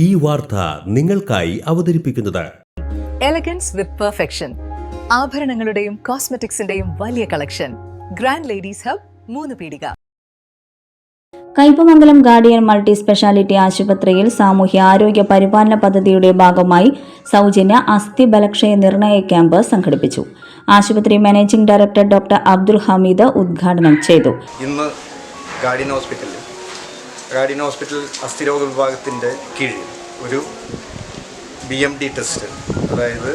ഈ വാർത്ത നിങ്ങൾക്കായി അവതരിപ്പിക്കുന്നത്. എലഗൻസ് വിത്ത് പെർഫെക്ഷൻ ആഭരണങ്ങളുടെയും കോസ്മെറ്റിക്സിന്റെയും വലിയ കളക്ഷൻ ഗ്രാൻഡ് ലേഡീസ് ഹബ് മൂന്ന് പീടിക. കയ്പമംഗലം ഗാർഡിയൻ മൾട്ടി സ്പെഷ്യാലിറ്റി ആശുപത്രിയിൽ സാമൂഹ്യ ആരോഗ്യ പരിപാലന പദ്ധതിയുടെ ഭാഗമായി സൗജന്യ അസ്ഥി ബലക്ഷയ നിർണയ ക്യാമ്പ് സംഘടിപ്പിച്ചു. ആശുപത്രി managing director doctor Abdul Hameed ഉദ്ഘാടനം ചെയ്തു. ഇന്ന് ഗാർഡിയൻ ഹോസ്പിറ്റലിൽ ഗാർഡിയൻ ഹോസ്പിറ്റൽ അസ്ഥിരോഗ വിഭാഗത്തിന്റെ കീഴിൽ ഒരു ബി എം ഡി ടെസ്റ്റ് അതായത്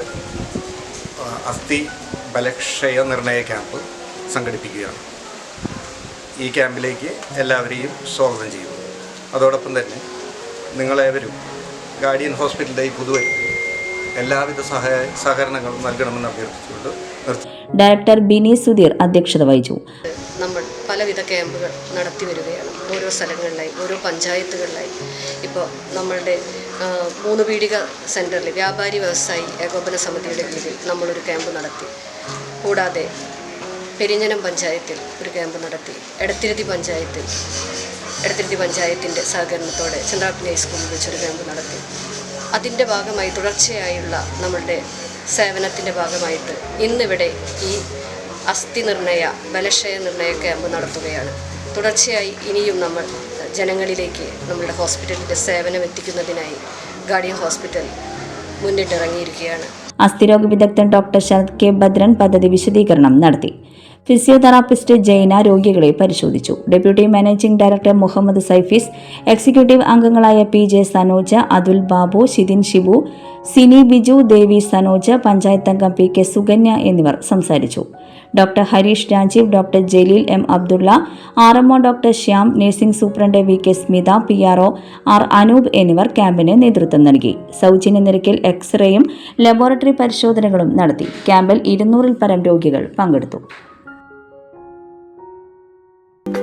അസ്ഥി ബലക്ഷയ നിർണയ ക്യാമ്പ് സംഘടിപ്പിക്കുകയാണ്. ഈ ക്യാമ്പിലേക്ക് എല്ലാവരെയും സ്വാഗതം ചെയ്യും അതോടൊപ്പം തന്നെ നിങ്ങളേവരും ഗാർഡിയൻ ഹോസ്പിറ്റലിന്റെ ഈ പുതുവെ എല്ലാവിധ സഹായ സഹകരണങ്ങളും നൽകണമെന്ന് അഭ്യർത്ഥിച്ചുകൊണ്ട് നിർത്തി ഡയറക്ടർ ബിനി സുധീർ അധ്യക്ഷത വഹിച്ചു. നമ്മൾ പലവിധ ക്യാമ്പുകൾ നടത്തി വരികയാണ്. ഓരോ സ്ഥലങ്ങളിലായി ഓരോ പഞ്ചായത്തുകളിലായി. ഇപ്പോൾ നമ്മളുടെ മൂന്ന് പീടിക സെന്ററിൽ വ്യാപാരി വ്യവസായി ഏകോപന സമിതിയുടെ കീഴിൽ നമ്മളൊരു ക്യാമ്പ് നടത്തി. കൂടാതെ പെരിഞ്ഞനം പഞ്ചായത്തിൽ ഒരു ക്യാമ്പ് നടത്തി. എടത്തിരുത്തി പഞ്ചായത്തിൽ എടത്തിരുത്തി പഞ്ചായത്തിന്റെ സഹകരണത്തോടെ ചന്ദ്രാപ്പിള്ളി ഹൈസ്കൂളിൽ വെച്ചൊരു ക്യാമ്പ് നടത്തി. അതിന്റെ ഭാഗമായി തുടർച്ചയായുള്ള നമ്മളുടെ സേവനത്തിന്റെ ഭാഗമായിട്ട് ഇന്നിവിടെ ഈ അസ്ഥി നിർണയ ബലക്ഷയ നിർണയ ക്യാമ്പ് നടത്തുകയാണ്. തുടർച്ചയായി ഇനിയും നമ്മൾ ജനങ്ങളിലേക്ക് നമ്മളുടെ ഹോസ്പിറ്റലിന്റെ സേവനം എത്തിക്കുന്നതിനായി ഗാർഡിയൻ ഹോസ്പിറ്റൽ മുന്നിട്ടിറങ്ങിയിരിക്കുകയാണ്. അസ്ഥിരോഗ വിദഗ്ധൻ ഡോക്ടർ ശരത് കെ ഭദ്രൻ പദ്ധതി വിശദീകരണം നടത്തി. ഫിസിയോതെറാപ്പിസ്റ്റ് ജൈന രോഗികളെ പരിശോധിച്ചു. Deputy managing director Muhammad Saifis executive അംഗങ്ങളായ പി ജെ സനോജ അതുൽ ബാബു ഷിതിൻ ഷിബു സിനി ബിജു ദേവി സനോജ പഞ്ചായത്ത് അംഗം പി കെ സുകന്യ എന്നിവർ സംസാരിച്ചു. Doctor Harish Rajeev doctor Jaleel M Abdulla R MO doctor Shyam nursing superintendent V K Smitha P R O R Anoop എന്നിവർ ക്യാമ്പിന് നേതൃത്വം നൽകി. സൗജന്യ നിരക്കിൽ എക്സ്റേയും ലബോറട്ടറി പരിശോധനകളും നടത്തി. ക്യാമ്പിൽ ഇരുന്നൂറിൽ പരം രോഗികൾ പങ്കെടുത്തു.